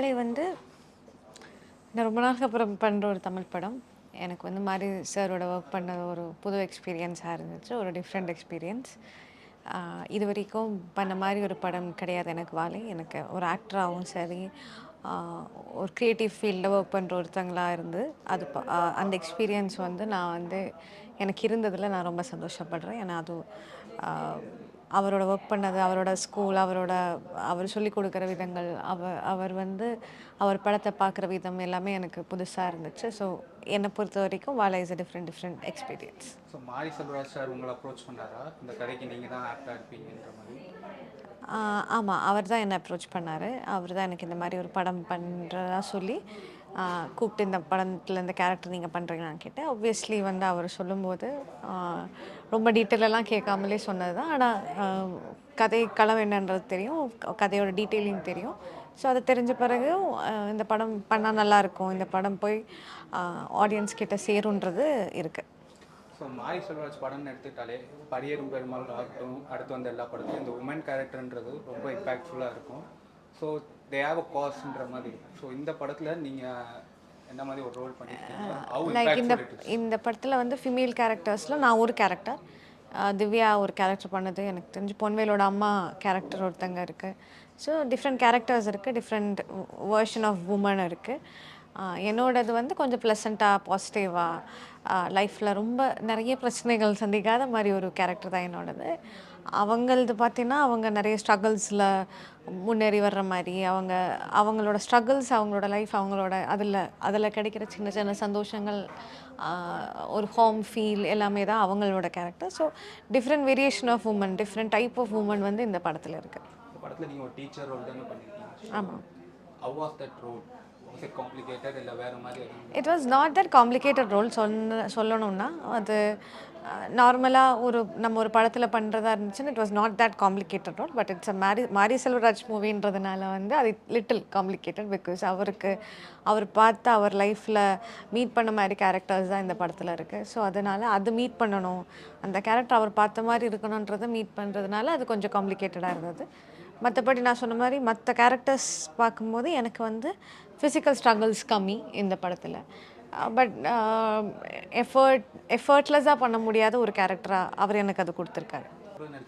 வாழை வந்து நான் ரொம்ப நாளுக்கு அப்புறம் பண்ணுற ஒரு தமிழ் படம். எனக்கு வந்து மாதிரி சாரோட ஒர்க் பண்ண ஒரு புது எக்ஸ்பீரியன்ஸாக இருந்துச்சு. ஒரு டிஃப்ரெண்ட் எக்ஸ்பீரியன்ஸ் இது வரைக்கும் பண்ண மாதிரி ஒரு படம் கிடையாது எனக்கு வாழை எனக்கு ஒரு ஆக்டராகவும் சரி ஒரு க்ரியேட்டிவ் ஃபீல்டில் ஒர்க் பண்ணுற ஒருத்தங்களாக இருந்து அது அந்த எக்ஸ்பீரியன்ஸ் வந்து நான் வந்து எனக்கு இருந்ததில் நான் ரொம்ப சந்தோஷப்படுறேன். ஏன்னா அது அவரோட ஒர்க் பண்ணது அவரோட ஸ்கூல் அவரோட அவர் சொல்லி கொடுக்குற விதங்கள் அவர் அவர் வந்து அவர் படத்தை பார்க்குற விதம் எல்லாமே எனக்கு புதுசாக இருந்துச்சு. ஸோ என்னை பொறுத்த வரைக்கும் Vaazhai is a different different experience so Mari Selvaraj sir உங்களை அப்ரோச் பண்ணாரா? இந்த கதைக்கு நீங்கள் தான் ஆக்டாக இருப்பீங்கன்ற மாதிரி? ஆமாம் அவர் தான் என்னை அப்ரோச் பண்ணார். அவர் தான் எனக்கு இந்த மாதிரி ஒரு படம் பண்ணுறதா சொல்லி கூப்பிட்டு இந்த படத்தில் இந்த கேரக்டர் நீங்கள் பண்ணுறீங்களான்னு கேட்டேன். Obviously வந்து அவர் சொல்லும்போது ரொம்ப டீட்டெயிலெல்லாம் கேட்காமலே சொன்னது தான் ஆனால் கதை களம் என்னன்றது தெரியும். கதையோட டீட்டெயிலிங் தெரியும். ஸோ அது தெரிஞ்ச பிறகு இந்த படம் பண்ணால் நல்லாயிருக்கும். இந்த படம் போய் ஆடியன்ஸ் கிட்ட சேருன்றது இருக்குது ஸோ மாரி செல்வராஜ் படம்னு எடுத்துக்கிட்டாலே பரியரும் பெருமாள் ஆகட்டும் அடுத்து வந்த எல்லா படத்துலையும் இந்த உமன் கேரக்டர்ன்றது ரொம்ப இம்பாக்ட்ஃபுல்லாக இருக்கும். ஸோ தே ஹேவ் அ காஸ்ன்ற மாதிரி. ஸோ இந்த படத்தில் நீங்கள் என்ன மாதிரி ஒரு ரோல் பண்ணியிருக்கீங்க ஹவு லைக் இந்த இந்த படத்தில் வந்து ஃபீமேல் கேரக்டர்ஸில் நான் ஒரு கேரக்டர் திவ்யா ஒரு கேரக்டர் பண்ணது எனக்கு தெரிஞ்சு பொன்வேலோட அம்மா கேரக்டர் ஒருத்தங்க இருக்குது ஸோ டிஃப்ரெண்ட் கேரக்டர்ஸ் இருக்குது டிஃப்ரெண்ட் வேர்ஷன் ஆஃப் உமன் இருக்குது என்னோடது வந்து கொஞ்சம் ப்ளசண்ட்டாக பாசிட்டிவாக லைஃப்பில் ரொம்ப நிறைய பிரச்சனைகள் சந்திக்காத மாதிரி ஒரு கேரக்டர் தான் என்னோடது. அவங்களது பார்த்தீங்கன்னா அவங்க நிறைய ஸ்ட்ரகிள்ஸில் முன்னேறி வர்ற மாதிரி அவங்க அவங்களோட ஸ்ட்ரகிள்ஸ் அவங்களோட லைஃப் அவங்களோட அதில் அதில் கிடைக்கிற சின்ன சின்ன சந்தோஷங்கள் ஒரு ஹோம் ஃபீல் எல்லாமே தான் அவங்களோட character so different variation of woman different type of woman வந்து இந்த படத்தில் இருக்குது ஆமாம் it it was not that complicated role சொன்ன சொல்லணும்னா அது நார்மலாக ஒரு நம்ம ஒரு படத்தில் பண்ணுறதா இருந்துச்சுன்னா it was not that complicated role but it's a Mari Mari Selvaraj மூவின்றதுனால வந்து அது லிட்டில் காம்ப்ளிகேட்டட் பிகாஸ் அவருக்கு அவர் பார்த்து அவர் லைஃப்பில் மீட் பண்ண மாதிரி கேரக்டர்ஸ் தான் இந்த படத்தில் இருக்குது ஸோ அதனால் அது மீட் பண்ணணும். அந்த கேரக்டர் அவர் பார்த்த மாதிரி இருக்கணுன்றதை மீட் பண்ணுறதுனால அது கொஞ்சம் காம்ப்ளிகேட்டடாக இருந்தது. மற்றபடி நான் சொன்ன மாதிரி மற்ற கேரக்டர்ஸ் பார்க்கும்போது எனக்கு வந்து ஃபிசிக்கல் ஸ்ட்ரகிள்ஸ் கம்மி இந்த படத்தில். பட் எஃபர்ட் எஃபர்ட்லெஸ்ஸாக பண்ண முடியாத ஒரு கேரக்டராக அவர் எனக்கு அது கொடுத்துருக்காரு.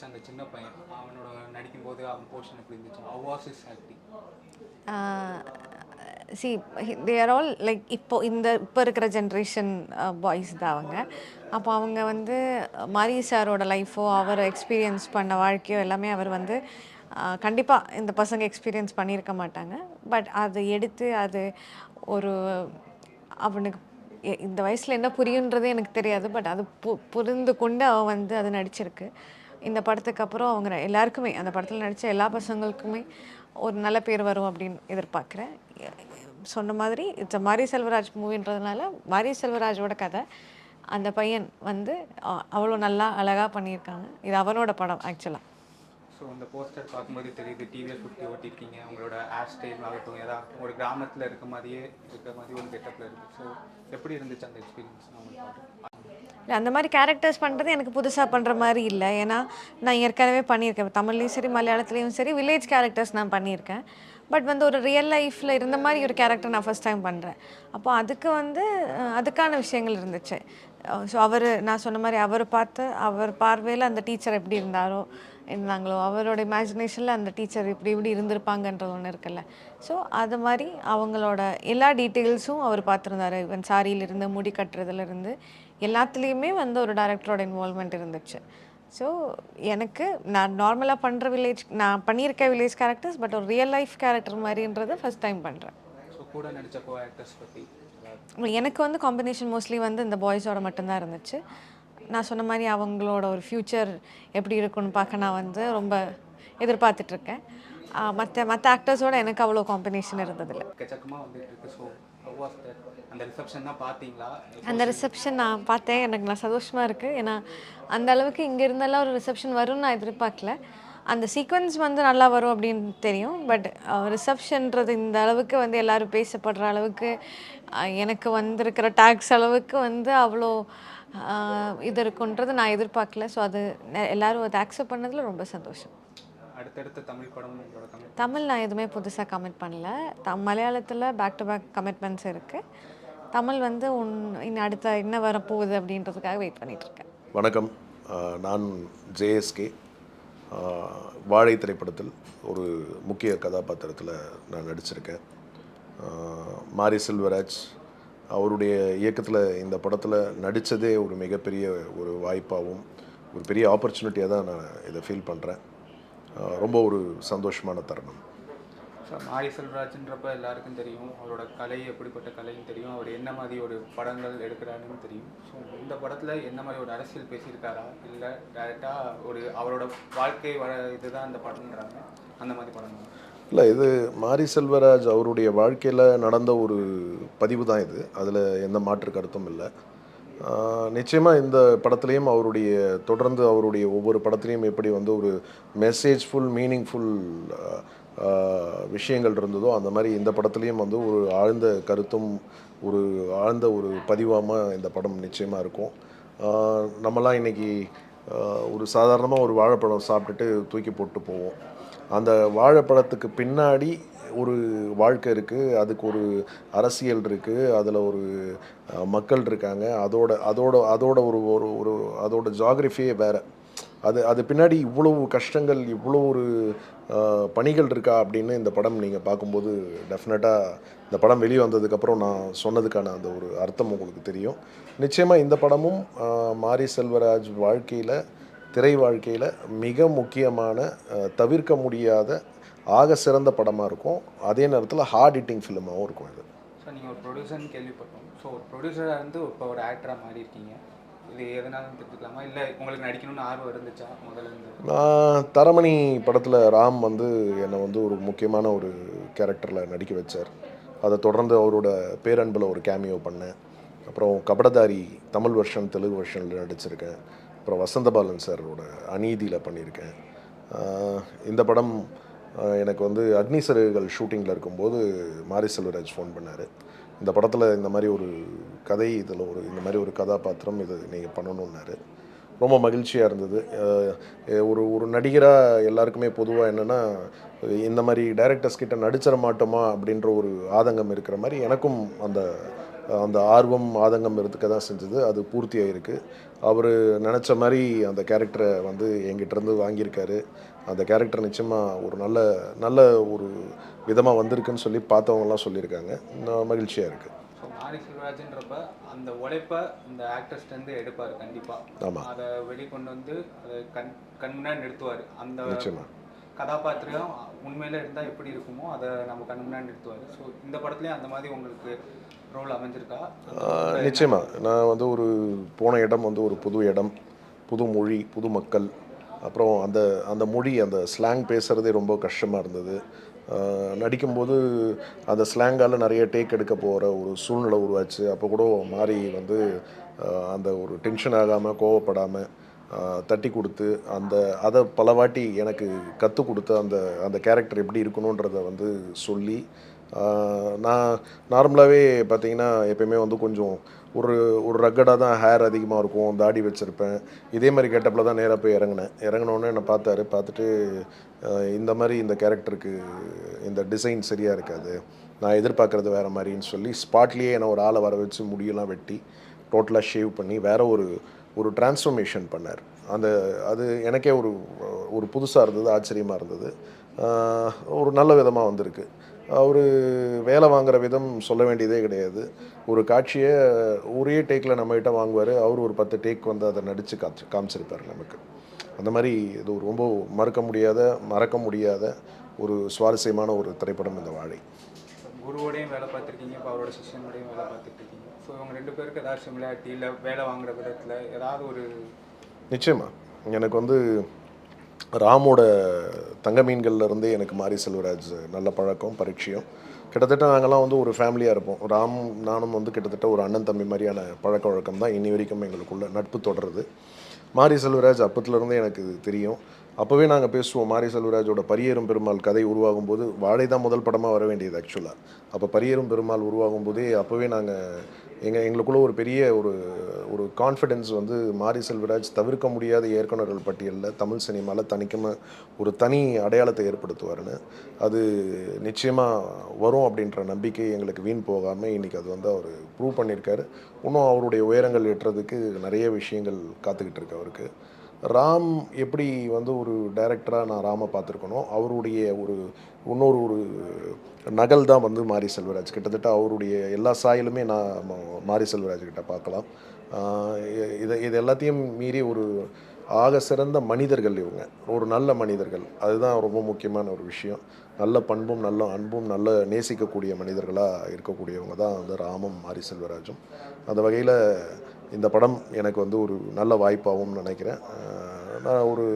அந்த சின்ன பையன் அவனோட நடிக்கும்போது அவன் போர்ஷன் எப்படி இருந்துச்சு? How was his acting see they are all like இப்போ இந்த இப்போ இருக்கிற ஜென்ரேஷன் பாய்ஸ் தான் அவங்க. அப்போ அவங்க வந்து மாரி சாரோட லைஃபோ அவர் எக்ஸ்பீரியன்ஸ் பண்ண வாழ்க்கையோ எல்லாமே அவர் வந்து கண்டிப்பாக இந்த பசங்க எக்ஸ்பீரியன்ஸ் பண்ணியிருக்க மாட்டாங்க. பட் அதை எடுத்து அது ஒரு அவனுக்கு இந்த வயசில் என்ன புரியுன்றதே எனக்கு தெரியாது. பட் அது பு புரிந்து கொண்டு அவன் வந்து அது நடிச்சிருக்கு. இந்த படத்துக்கு அப்புறம் அவங்க எல்லாருக்குமே அந்த படத்தில் நடித்த எல்லா பசங்களுக்குமே ஒரு நல்ல பேர் வரும் அப்படின்னு எதிர்பார்க்குறேன். சொன்ன மாதிரி இட்ஸ் மாரி செல்வராஜ் மூவின்றதுனால மாரி செல்வராஜோட கதை அந்த பையன் வந்து அவ்வளோ நல்லா அழகாக பண்ணியிருக்காங்க. இது அவனோட படம் ஆக்சுவலாக ஸோ இந்த போஸ்டர் பார்க்கும்போது தெரியுது டிவிஎஸ் ஃபிஃப்டி ஓட்டிருக்கீங்க. உங்களோட ஹேர் ஸ்டைல் ஆகட்டும் ஏதாவது ஒரு கிராமத்தில் இருக்க மாதிரியே இருக்க மாதிரி ஒரு கெட்டப்பில் இருக்குது ஸோ எப்படி இருந்துச்சு அந்த எக்ஸ்பீரியன்ஸ் இல்லை அந்த மாதிரி கேரக்டர்ஸ் பண்ணுறது எனக்கு புதுசாக பண்ணுற மாதிரி இல்லை. ஏன்னா நான் ஏற்கனவே பண்ணியிருக்கேன். தமிழ்லேயும் சரி மலையாளத்துலேயும் சரி வில்லேஜ் கேரக்டர்ஸ் நான் பண்ணியிருக்கேன். பட் வந்து ஒரு ரியல் லைஃப்பில் இருந்த மாதிரி ஒரு கேரக்டர் நான் ஃபஸ்ட் டைம் பண்ணுறேன் அப்போ அதுக்கு வந்து அதுக்கான விஷயங்கள் இருந்துச்சு. ஸோ அவர் நான் சொன்ன மாதிரி அவர் பார்த்து அவர் பார்வையில் அந்த டீச்சர் எப்படி இருந்தாரோ இருந்தாங்களோ அவரோட இமேஜினேஷனில் அந்த டீச்சர் இப்படி இப்படி இருந்திருப்பாங்கன்றது ஒன்று இருக்குல்ல. ஸோ அது மாதிரி அவங்களோட எல்லா டீட்டெயில்ஸும் அவர் பார்த்துருந்தாரு. ஈவன் சாரியிலிருந்து முடி கட்டுறதுலேருந்து எல்லாத்துலேயுமே வந்து ஒரு டேரக்டரோட இன்வால்மெண்ட் இருந்துச்சு. ஸோ எனக்கு நான் நார்மலாக பண்ணுற வில்லேஜ் நான் பண்ணியிருக்க வில்லேஜ் கேரக்டர்ஸ் பட் ஒரு ரியல் லைஃப் கேரக்டர் மாதிரின்றதை ஃபஸ்ட் டைம் பண்ணுறேன் ஸோ கூட நடித்த கோ ஆக்டர்ஸ் பற்றி ஏதாவது? எனக்கு வந்து காம்பினேஷன் மோஸ்ட்லி வந்து இந்த பாய்ஸோட மட்டும்தான் இருந்துச்சு. நான் சொன்ன மாதிரி அவங்களோட ஒரு ஃப்யூச்சர் எப்படி இருக்குன்னு பார்க்க நான் வந்து ரொம்ப எதிர்பார்த்துட்ருக்கேன். மற்ற மற்ற ஆக்டர்ஸோட எனக்கு அவ்வளோ காம்பினேஷன் இருந்ததில்ல. அந்த ரிசப்ஷன் நான் பார்த்தேன். எனக்கு நான் சந்தோஷமாக இருக்குது ஏன்னா அந்த அளவுக்கு இங்கே இருந்தெல்லாம் ஒரு ரிசப்ஷன் வரும்னு நான் எதிர்பார்க்கல. அந்த சீக்வன்ஸ் வந்து நல்லா வரும் அப்படின்னு தெரியும். பட் ரிசப்ஷன்றது இந்த அளவுக்கு வந்து எல்லாரும் பேசப்படுற அளவுக்கு எனக்கு வந்திருக்கிற டேக்ஸ் அளவுக்கு வந்து அவ்வளோ இது இருக்குன்றது நான் எதிர்பார்க்கல. ஸோ அது எல்லாரும் அதை அக்செப்ட் பண்ணதில் ரொம்ப சந்தோஷம். அடுத்தடுத்த தமிழ் படம் தமிழ் நான் எதுவுமே புதுசாக கமிட் பண்ணல. த மலையாளத்தில் பேக் டு பேக் கமிட்மெண்ட்ஸ் இருக்குது தமிழ் வந்து உன் இன்னும் அடுத்த என்ன வரப்போகுது அப்படின்றதுக்காக வெயிட் பண்ணிட்டு இருக்கேன். வணக்கம். நான் ஜேஎஸ்கே. வாழை திரைப்படத்தில் ஒரு முக்கிய கதாபாத்திரத்தில் நான் நடிச்சிருக்கேன். மாரி செல்வராஜ் அவருடைய இயக்கத்தில் இந்த படத்தில் நடித்ததே ஒரு மிகப்பெரிய ஒரு வாய்ப்பாகவும் ஒரு பெரிய ஆப்பர்ச்சுனிட்டியாக தான் நான் இதை ஃபீல் பண்ணுறேன் ரொம்ப ஒரு சந்தோஷமான தருணம். ஸோ மாரி செல்வராஜ்ன்றப்ப எல்லாருக்கும் தெரியும் அவரோட கலை எப்படிப்பட்ட கலைன்னு தெரியும் அவர் என்ன மாதிரி ஒரு படங்கள் எடுக்கிறாருன்னு தெரியும். ஸோ இந்த படத்தில் என்ன மாதிரி ஒரு அரசியல் பேசியிருக்காரா? இல்லை டேரெக்டாக ஒரு அவரோட வாழ்க்கை வர இதுதான் இந்த படம்ன்றாங்க. அந்த மாதிரி படங்கள். இல்லை இது மாரி செல்வராஜ் அவருடைய வாழ்க்கையில் நடந்த ஒரு பதிவு தான் இது. அதில் எந்த மாற்று கருத்தும் இல்லை. நிச்சயமாக இந்த படத்துலேயும் அவருடைய தொடர்ந்து அவருடைய ஒவ்வொரு படத்துலேயும் எப்படி வந்து ஒரு மெசேஜ்ஃபுல் மீனிங்ஃபுல் விஷயங்கள் இருந்ததோ அந்த மாதிரி இந்த படத்துலேயும் வந்து ஒரு ஆழ்ந்த கருத்தும் ஒரு ஆழ்ந்த ஒரு பதிவாக இந்த படம் நிச்சயமாக இருக்கும். நம்மலாம் இன்றைக்கி ஒரு சாதாரணமாக ஒரு வாழைப்பழம் சாப்பிட்டுட்டு தூக்கி போட்டு போவோம். அந்த வாழைப்பழத்துக்கு பின்னாடி ஒரு வாழ்க்கை இருக்குது அதுக்கு ஒரு அரசியல் இருக்குது அதில் ஒரு மக்கள் இருக்காங்க. அதோட அதோட அதோட ஒரு ஒரு ஒரு அதோட ஜாகிரஃபியே வேறு. அது அது பின்னாடி இவ்வளவு கஷ்டங்கள் இவ்வளோ ஒரு பணிகள் இருக்கா அப்படின்னு இந்த படம் நீங்கள் பார்க்கும்போது டெஃபினட்டாக இந்த படம் வெளியே வந்ததுக்கப்புறம் நான் சொன்னதுக்கான அந்த ஒரு அர்த்தம் உங்களுக்கு தெரியும். நிச்சயமாக இந்த படமும் மாரி செல்வராஜ் வாழ்க்கையில் திரை வாழ்க்கையில் மிக முக்கியமான தவிர்க்க முடியாத ஆக சிறந்த படமாக இருக்கும். அதே நேரத்தில் ஹார்ட் ஹிட்டிங் ஃபிலிமாகவும் இருக்கும் இது. நீங்கள் ஒரு ப்ரொடியூசர்னு கேள்விப்பட்டோம். ஸோ ஒரு ப்ரொடியூசராக இருந்து இப்போ ஒரு ஆக்டராக மாறி இருக்கீங்க. இது எதனாலும் தெரிஞ்சுக்கலாமா? இல்லை உங்களுக்கு நடிக்கணும்னு ஆர்வம் இருந்துச்சா முதல்ல இருந்து? நான் தரமணி படத்தில் ராம் வந்து என்னை வந்து ஒரு முக்கியமான ஒரு கேரக்டரில் நடிக்க வச்சார். அதை தொடர்ந்து அவரோட பேரன்பில் ஒரு கேமியோ பண்ணேன். அப்புறம் கபடதாரி தமிழ் வெர்ஷன் தெலுங்கு வெர்ஷனில் நடிச்சிருக்கேன். அப்புறம் வசந்தபாலன் சாரோட அநீதியில் பண்ணியிருக்கேன். இந்த படம் எனக்கு வந்து அக்னி சிறகுகள் ஷூட்டிங்கில் இருக்கும்போது மாரி செல்வராஜ் ஃபோன் பண்ணார். இந்த படத்தில் இந்த மாதிரி ஒரு கதை இதில் ஒரு இந்த மாதிரி ஒரு கதாபாத்திரம் இது நீங்கள் பண்ணணுன்னாரு ரொம்ப மகிழ்ச்சியாக இருந்தது. ஒரு ஒரு நடிகராக எல்லாருக்குமே பொதுவாக என்னென்னா இந்த மாதிரி டைரக்டர்ஸ் கிட்ட நடிச்சிட மாட்டோமா அப்படின்ற ஒரு ஆதங்கம் இருக்கிற மாதிரி எனக்கும் அந்த அந்த ஆர்வம் ஆதங்கம் இருக்க தான் செஞ்சது. அது பூர்த்தி ஆகிருக்கு அவர் நினச்ச மாதிரி அந்த கேரக்டரை வந்து என்கிட்ட இருந்து வாங்கியிருக்காரு. அந்த கேரக்டர் நிச்சயமாக ஒரு நல்ல நல்ல ஒரு விதமாக வந்திருக்குன்னு சொல்லி பார்த்தவங்கலாம் சொல்லியிருக்காங்க. மகிழ்ச்சியாக இருக்குது ஸோ மாரி செல்வராஜ்ன்றப்ப அந்த உழைப்பை இந்த ஆக்டர்ஸ்லேருந்து எடுப்பார் கண்டிப்பாக ஆமாம் அதை வெளிக்கொண்டு வந்து அதை கண் கண் முன்னாடி நிறுத்துவார். அந்த. கதாபாத்திரம் உண்மையில இருந்தால் எப்படி இருக்குமோ அதை நம்ம கண் முன்னாடி நிறுத்துவார். ஸோ இந்த படத்துலேயும் அந்த மாதிரி உங்களுக்கு ரோல் அமைஞ்சிருக்கா? நிச்சயமா. நான் வந்து ஒரு போன இடம் வந்து ஒரு புது இடம் புது மொழி புது மக்கள். அப்புறம் அந்த அந்த மொழி அந்த ஸ்லாங் பேசுகிறதே ரொம்ப கஷ்டமாக இருந்தது. நடிக்கும்போது அந்த ஸ்லாங்கால் நிறைய டேக் எடுக்க போகிற ஒரு சூழ்நிலை உருவாச்சு. அப்போ கூட மாறி வந்து அந்த ஒரு டென்ஷன் ஆகாமல் கோவப்படாமல் தட்டி கொடுத்து அந்த அதை பல வாட்டி எனக்கு கற்றுக் கொடுத்து அந்த அந்த கேரக்டர் எப்படி இருக்கணுன்றத வந்து சொல்லி நான் நார்மலாகவே பார்த்தீங்கன்னா எப்பயுமே வந்து கொஞ்சம் ஒரு ஒரு ரக்கடாக தான் ஹேர் அதிகமாக இருக்கும் தாடி வச்சுருப்பேன். இதே மாதிரி கேட்டப்பில் தான் நேராக போய் இறங்கினேன். இறங்கினோடனே என்னை பார்த்தாரு பார்த்துட்டு இந்த மாதிரி இந்த கேரக்டருக்கு இந்த டிசைன் சரியாக இருக்காது. நான் எதிர்பார்க்குறது வேறு மாதிரின்னு சொல்லி ஸ்பாட்லேயே என்னை ஒரு ஆளை வர வச்சு முடியெல்லாம் வெட்டி டோட்டலாக ஷேவ் பண்ணி வேற ஒரு ஒரு டிரான்ஸ்ஃபர்மேஷன் பண்ணார். அந்த அது எனக்கே ஒரு ஒரு புதுசாக இருந்தது ஆச்சரியமாக இருந்தது. ஒரு நல்ல விதமாக வந்திருக்கு. அவர் வேலை வாங்குற விதம் சொல்ல வேண்டியதே கிடையாது. ஒரு காட்சியை ஒரே டேக்கில் நம்மகிட்ட வாங்குவார். அவர் ஒரு பத்து டேக் வந்து அதை நடித்து காமிச்சு காமிச்சிருப்பார் நமக்கு. அந்த மாதிரி இது ரொம்ப மறக்க முடியாத மறக்க முடியாத ஒரு சுவாரஸ்யமான ஒரு திரைப்படம் இந்த வாழை. குருவோடையும் வேலை பார்த்துருக்கீங்க இப்போ அவரோட சிஷியனோடையும் வேலை பார்த்துட்டு இருக்கீங்க ஸோ இவங்க ரெண்டு பேருக்கு ஏதாவது சிமிலாரிட்டி இல்லை வேலை வாங்குற விதத்தில் ஏதாவது ஒரு நிச்சயமா. எனக்கு வந்து ராமோட தங்க மீன்கள்லேருந்தே எனக்கு மாரி செல்வராஜ் நல்ல பழக்கம் பரிச்சயம். கிட்டத்தட்ட நாங்கள்லாம் வந்து ஒரு ஃபேமிலியாக இருப்போம். ராம் நானும் வந்து கிட்டத்தட்ட ஒரு அண்ணன் தம்பி மாதிரியான பழக்க வழக்கம் தான் இன்னி வரைக்கும் எங்களுக்குள்ள நட்பு தொடருது. மாரி செல்வராஜ் அப்பத்துலேருந்தே எனக்கு தெரியும். அப்போவே நாங்கள் பேசுவோம் மாரி செல்வராஜோட பரியேறும் பெருமாள் கதை உருவாகும் போது வாழை தான் முதல் படமாக வர வேண்டியது ஆக்சுவலாக அப்போ பரியேறும் பெருமாள் உருவாகும் போதே அப்போவே நாங்கள் எங்கள் எங்களுக்குள்ள ஒரு பெரிய ஒரு ஒரு கான்ஃபிடென்ஸ் வந்து மாரி செல்வராஜ் தவிர்க்க முடியாத இயக்குனர்கள் பட்டியலில் தமிழ் சினிமாவில் தனிக்கமாக ஒரு தனி அடையாளத்தை ஏற்படுத்துவார்னு அது நிச்சயமாக வரும் அப்படின்ற நம்பிக்கை எங்களுக்கு வீண் போகாமல் இன்றைக்கி அது வந்து அவர் ப்ரூவ் பண்ணியிருக்காரு. இன்னும் அவருடைய உயரங்கள் எட்டுறதுக்கு நிறைய விஷயங்கள் காத்துக்கிட்டு இருக்கு அவருக்கு. ராம் எப்படி வந்து ஒரு டைரக்டராக நான் ராமை பார்த்துருக்கணும் அவருடைய ஒரு இன்னொரு ஒரு நகல் தான் வந்து மாரி செல்வராஜ். கிட்டத்தட்ட அவருடைய எல்லா சாயலுமே நான் மாரி செல்வராஜ் கிட்ட பார்க்கலாம். இதை இது எல்லாத்தையும் மீறி ஒரு ஆக சிறந்த மனிதர்கள் இவங்க. ஒரு நல்ல மனிதர்கள். அதுதான் ரொம்ப முக்கியமான ஒரு விஷயம். நல்ல பண்பும் நல்ல அன்பும் நல்ல நேசிக்கக்கூடிய மனிதர்களாக இருக்கக்கூடியவங்க தான் வந்து ராமும் மாரி செல்வராஜும். அந்த வகையில் இந்த படம் எனக்கு வந்து ஒரு நல்ல வாய்ப்பாகவும் நினைக்கிறேன். நான் ஒரு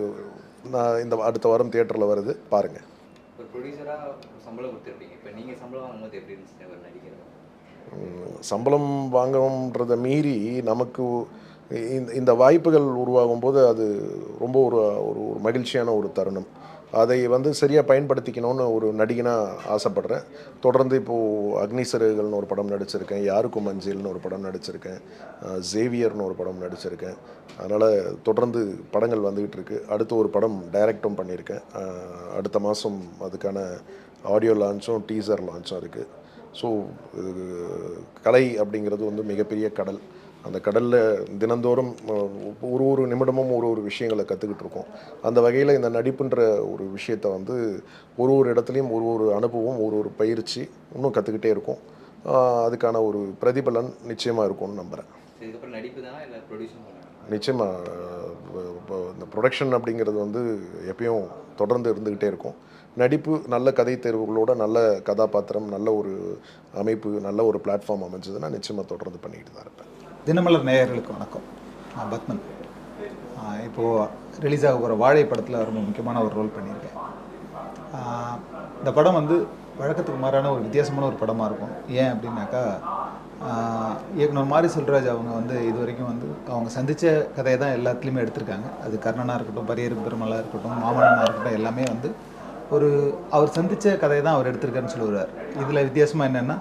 நான் இந்த அடுத்த வாரம் தியேட்டரில் வருது பாருங்கள் சம்பளம் வாங்குறோன்றதை மீறி நமக்கு இந்த இந்த வாய்ப்புகள் உருவாகும் போது அது ரொம்ப ஒரு ஒரு மகிழ்ச்சியான ஒரு தருணம். அதை வந்து சரியாக பயன்படுத்திக்கணும்னு ஒரு நடிகனாக ஆசைப்படுறேன். தொடர்ந்து இப்போது அக்னி சிறகுகள்னு ஒரு படம் நடிச்சிருக்கேன். யாருக்கும் மஞ்சள்னு ஒரு படம் நடிச்சிருக்கேன். ஜேவியர்னு ஒரு படம் நடிச்சிருக்கேன். அதனால் தொடர்ந்து படங்கள் வந்துக்கிட்டு இருக்குது அடுத்து ஒரு படம் டைரக்டும் பண்ணியிருக்கேன். அடுத்த மாதம் அதுக்கான ஆடியோ லான்ச்சும் டீசர் லான்ச்சும் இருக்குது ஸோ கலை அப்படிங்கிறது வந்து மிகப்பெரிய கடல். அந்த கடலில் தினந்தோறும் ஒரு ஒரு நிமிடமும் ஒரு ஒரு விஷயங்களை கற்றுக்கிட்டு இருக்கோம். அந்த வகையில் இந்த நடிப்புன்ற ஒரு விஷயத்தை வந்து ஒரு ஒரு இடத்துலையும் ஒரு ஒரு அனுபவம் ஒரு ஒரு பயிற்சி இன்னும் கற்றுக்கிட்டே இருக்கும். அதுக்கான ஒரு பிரதிபலன் நிச்சயமாக இருக்கும்னு நம்புகிறேன் நிச்சயமாக இந்த ப்ரொடக்ஷன் அப்படிங்கிறது வந்து எப்பயும் தொடர்ந்து இருந்துக்கிட்டே இருக்கும். நடிப்பு நல்ல கதை தேர்வுகளோட நல்ல கதாபாத்திரம் நல்ல ஒரு அமைப்பு நல்ல ஒரு பிளாட்ஃபார்ம் அமைஞ்சதுன்னா நிச்சயமாக தொடர்ந்து பண்ணிக்கிட்டு தான் இருப்பேன். தினமலர் நேயர்களுக்கு வணக்கம். நான் பத்மன். இப்போது ரிலீஸ் ஆக போகிற வாழை படத்தில் ரொம்ப முக்கியமான ஒரு ரோல் பண்ணியிருக்கேன். இந்த படம் வந்து வழக்கத்துக்கு மாறான ஒரு வித்தியாசமான ஒரு படமாக இருக்கும். ஏன் அப்படின்னாக்கா இயக்குனர் மாரி செல்வராஜ் அவங்க வந்து இது வரைக்கும் வந்து அவங்க சந்தித்த கதையை தான் எல்லாத்துலேயுமே எடுத்திருக்காங்க. அது கர்ணனாக இருக்கட்டும் பரியர் பெருமலாக இருக்கட்டும் மாமன்னனாக இருக்கட்டும் எல்லாமே வந்து ஒரு அவர் சந்தித்த கதையை தான் அவர் எடுத்திருக்காருன்னு சொல்லுவார். இதில் வித்தியாசமாக என்னென்னா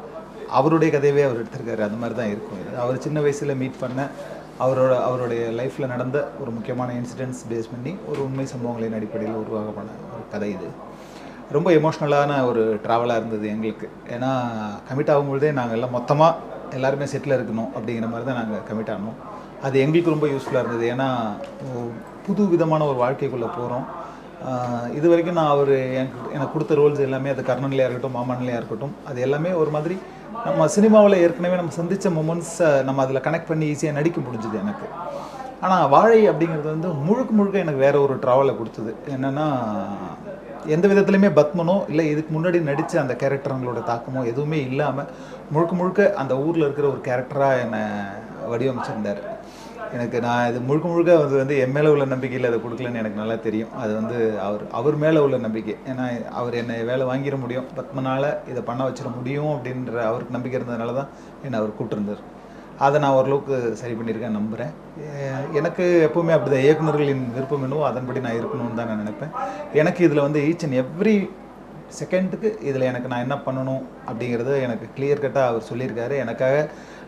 அவருடைய கதையவே அவர் எடுத்திருக்காரு. அந்த மாதிரி தான் இருக்கும். அவர் சின்ன வயசில் மீட் பண்ண அவரோட அவருடைய லைஃப்பில் நடந்த ஒரு முக்கியமான இன்சிடென்ட்ஸ் பேஸ் பண்ணி ஒரு உண்மை சம்பவங்களின் அடிப்படையில் உருவாக்கப்பட்ட ஒரு கதை இது. ரொம்ப எமோஷ்னலான ஒரு ட்ராவலாக இருந்தது எங்களுக்கு. ஏன்னா கமிட் ஆகும்பொழுதே நாங்கள் எல்லாம் மொத்தமாக எல்லாருமே செட்டில் இருக்கணும் அப்படிங்கிற மாதிரி தான் நாங்கள் கமிட் ஆனோம். அது எங்களுக்கு ரொம்ப யூஸ்ஃபுல்லாக இருந்தது. ஏன்னா புது விதமான ஒரு வாழ்க்கைக்குள்ளே போகிறோம் இது வரைக்கும் நான் அவர் எனக்கு எனக்கு கொடுத்த ரோல்ஸ் எல்லாமே அது கர்ணன்லையாக இருக்கட்டும் மாமன்லையாக இருக்கட்டும் அது எல்லாமே ஒரு மாதிரி நம்ம சினிமாவில் ஏற்கனவே நம்ம சந்தித்த மூமெண்ட்ஸை நம்ம அதில் கனெக்ட் பண்ணி ஈஸியாக நடிக்க முடிஞ்சுது எனக்கு. ஆனால் வாழை அப்படிங்கிறது வந்து முழுக்க முழுக்க எனக்கு வேற ஒரு ட்ராவலை கொடுத்தது. என்னென்னா எந்த விதத்துலையுமே பத்மனோ இல்லை இதுக்கு முன்னாடி நடித்த அந்த கேரக்டருங்களோட தாக்கமோ எதுவுமே இல்லாமல் முழுக்க முழுக்க அந்த ஊரில் இருக்கிற ஒரு கேரக்டராக என்னை வடிவமைச்சிருந்தார். எனக்கு நான் இது முழுக்க முழுக்க அது வந்து என் மேலே உள்ள நம்பிக்கையில் அதை கொடுக்கலன்னு எனக்கு நல்லா தெரியும். அது வந்து அவர் அவர் மேலே உள்ள நம்பிக்கை. ஏன்னா அவர் என்னை வேலை வாங்கிட முடியும். பத்மனால் இதை பண்ண வச்சிட முடியும் அப்படின்ற அவருக்கு நம்பிக்கை இருந்ததுனால தான் என்னை அவர் கூப்பிட்டுருந்தார். அதை நான் ஓரளவுக்கு சரி பண்ணியிருக்கேன் நம்புகிறேன் எனக்கு எப்போவுமே அப்படிதான். இயக்குநர்களின் விருப்பம் என்னவோ அதன்படி நான் இருக்கணும்னு தான் நான் நினைப்பேன். எனக்கு இதில் வந்து ஈச் அண்ட் எவ்ரி செகண்டுக்கு இதில் எனக்கு நான் என்ன பண்ணணும் அப்படிங்கிறது எனக்கு கிளியர் கட்டாக அவர் சொல்லியிருக்காரு. எனக்காக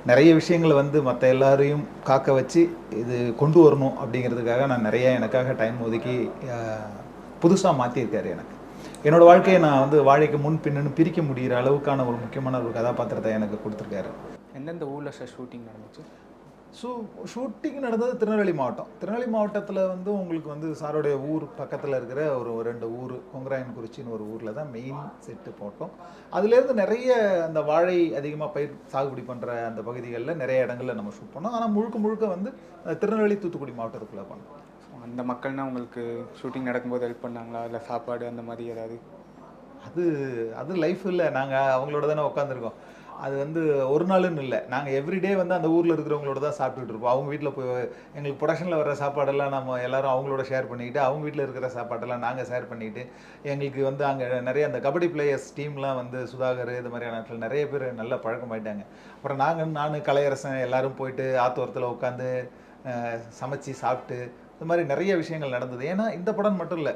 நிறைய விஷயங்களை வந்து மற்ற எல்லாரையும் காக்க வச்சு இது கொண்டு வரணும் அப்படிங்கிறதுக்காக நான் நிறைய எனக்காக டைம் ஒதுக்கி புதுசாக மாற்றியிருக்காரு எனக்கு. என்னோட வாழ்க்கையை நான் வந்து வாழைக்கு முன் பின்னு பிரிக்க முடிகிற அளவுக்கான ஒரு முக்கியமான ஒரு கதாபாத்திரத்தை எனக்கு கொடுத்துருக்காரு. எந்தெந்த ஊரில் சார் ஷூட்டிங் நடந்துச்சு? ஸோ ஷூட்டிங் நடந்தது திருநெல்வேலி மாவட்டம். திருநெல்வேலி மாவட்டத்தில் வந்து உங்களுக்கு வந்து சாருடைய ஊர் பக்கத்தில் இருக்கிற ஒரு ரெண்டு ஊர் கொங்கராயன்குறிச்சின்னு ஒரு ஊரில் தான் மெயின் செட்டு போட்டோம். அதுலேருந்து நிறைய அந்த வாழை அதிகமாக பயிர் சாகுபடி பண்ணுற அந்த பகுதிகளில் நிறைய இடங்களில் நம்ம ஷூட் பண்ணோம். ஆனால் முழுக்க முழுக்க வந்து திருநெல்வேலி தூத்துக்குடி மாவட்டத்துக்குள்ளே பண்ணோம். அந்த மக்கள்னா உங்களுக்கு ஷூட்டிங் நடக்கும்போது ஹெல்ப் பண்ணாங்களா? இல்லை சாப்பாடு அந்த மாதிரி ஏதாவது? அது அது லைஃப் இல்லை. நாங்கள் அவங்களோட தானே உட்காந்துருக்கோம் அது வந்து ஒரு நாளுன்னு இல்லை. நாங்கள் எவ்ரிடே வந்து அந்த ஊரில் இருக்கிறவங்களோட தான் சாப்பிட்டுட்டு இருப்போம். அவங்க வீட்டில் போய் எங்களுக்கு ப்ரொடக்ஷனில் வர சாப்பாடெல்லாம் நம்ம எல்லாரும் அவங்களோட ஷேர் பண்ணிக்கிட்டு அவங்க வீட்டில் இருக்கிற சாப்பாடெல்லாம் நாங்கள் ஷேர் பண்ணிக்கிட்டு எங்களுக்கு வந்து அங்கே நிறைய அந்த கபடி பிளேயர்ஸ் டீம்லாம் வந்து சுதாகர் இது மாதிரியான இடத்துல நிறைய பேர் நல்ல பழக்கமாயிட்டாங்க. அப்புறம் நாங்கள் நான் கலையரசன் எல்லாரும் போயிட்டு ஆத்தோரத்தில் உட்காந்து சமைச்சு சாப்பிட்டு இந்த மாதிரி நிறைய விஷயங்கள் நடந்தது. ஏன்னா இந்த படம் மட்டும் இல்லை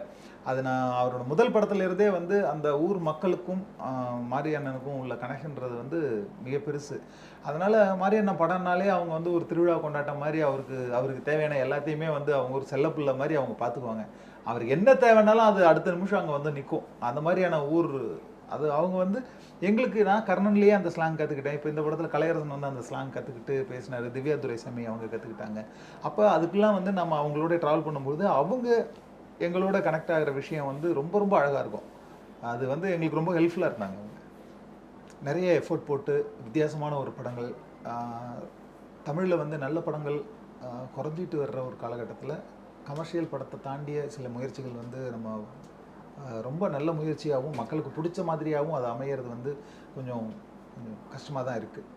அது நான் அவரோட முதல் படத்துலேருந்தே வந்து அந்த ஊர் மக்களுக்கும் மாரியண்ணனுக்கும் உள்ள கனெக்ஷன்றது வந்து மிக பெருசு. அதனால் மாரியண்ணன் படம்னாலே அவங்க வந்து ஒரு திருவிழா கொண்டாட்டம் மாதிரி அவருக்கு அவருக்கு தேவையான எல்லாத்தையுமே வந்து அவங்க ஒரு செல்லப்பிள்ளை மாதிரி அவங்க பார்த்துக்குவாங்க. அவருக்கு என்ன தேவைன்னாலும் அது அடுத்த நிமிஷம் அங்கே வந்து நிற்கும் அந்த மாதிரியான ஊர் அது அவங்க வந்து எங்களுக்கு நான் கர்ணன்லேயே அந்த ஸ்லாங் கற்றுக்கிட்டேன் இப்போ இந்த படத்தில் கலையரசன் வந்து அந்த ஸ்லாங் கற்றுக்கிட்டு பேசினார். திவ்யா துரைசாமி அவங்க கற்றுக்கிட்டாங்க அப்போ அதுக்கெல்லாம் வந்து நம்ம அவங்களோட ட்ராவல் பண்ணும்போது அவங்க எங்களோட கனெக்ட் ஆகிற விஷயம் வந்து ரொம்ப ரொம்ப அழகாக இருக்கும். அது வந்து எங்களுக்கு ரொம்ப ஹெல்ப்ஃபுல்லாக இருந்தாங்க அவங்க. நிறைய எஃபோர்ட் போட்டு வித்தியாசமான ஒரு படங்கள் தமிழில் வந்து நல்ல படங்கள் குறைஞ்சிட்டு வர்ற ஒரு காலகட்டத்தில் கமர்ஷியல் படத்தை தாண்டிய சில முயற்சிகள் வந்து நம்ம ரொம்ப நல்ல முயற்சியாகவும் மக்களுக்கு பிடிச்ச மாதிரியாகவும் அது அமையிறது வந்து கொஞ்சம் கொஞ்சம் கஷ்டமாக தான் இருக்குது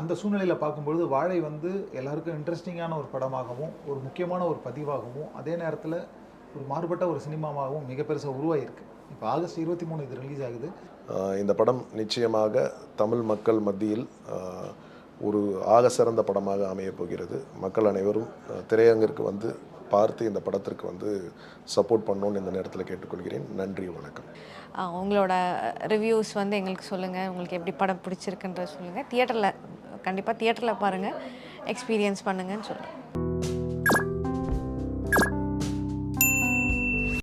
அந்த சூழ்நிலையில் பார்க்கும்பொழுது வாழை வந்து எல்லாருக்கும் இன்ட்ரெஸ்டிங்கான ஒரு படமாகவும் ஒரு முக்கியமான ஒரு பதிவாகவும் அதே நேரத்தில் ஒரு மாறுபட்ட ஒரு சினிமாவாகவும் மிக பெருசாக உருவாகிருக்கு இப்போ ஆகஸ்ட் இருபத்தி மூணு இது ரிலீஸ் ஆகுது. இந்த படம் நிச்சயமாக தமிழ் மக்கள் மத்தியில் ஒரு ஆக சிறந்த படமாக அமையப் போகிறது. மக்கள் அனைவரும் திரையங்கிற்கு திரையரங்கிற்கு வந்து பார்த்து இந்த படத்திற்கு வந்து சப்போர்ட் பண்ணணும்னு இந்த நேரத்தில் கேட்டுக்கொள்கிறேன். நன்றி வணக்கம். உங்களோட ரிவ்யூஸ் வந்து எங்களுக்கு சொல்லுங்கள் உங்களுக்கு எப்படி படம் பிடிச்சிருக்குன்றத சொல்லுங்கள் தியேட்டரில் கண்டிப்பாக தியேட்டரில் பாருங்கள் எக்ஸ்பீரியன்ஸ் பண்ணுங்கன்னு சொல்கிறேன்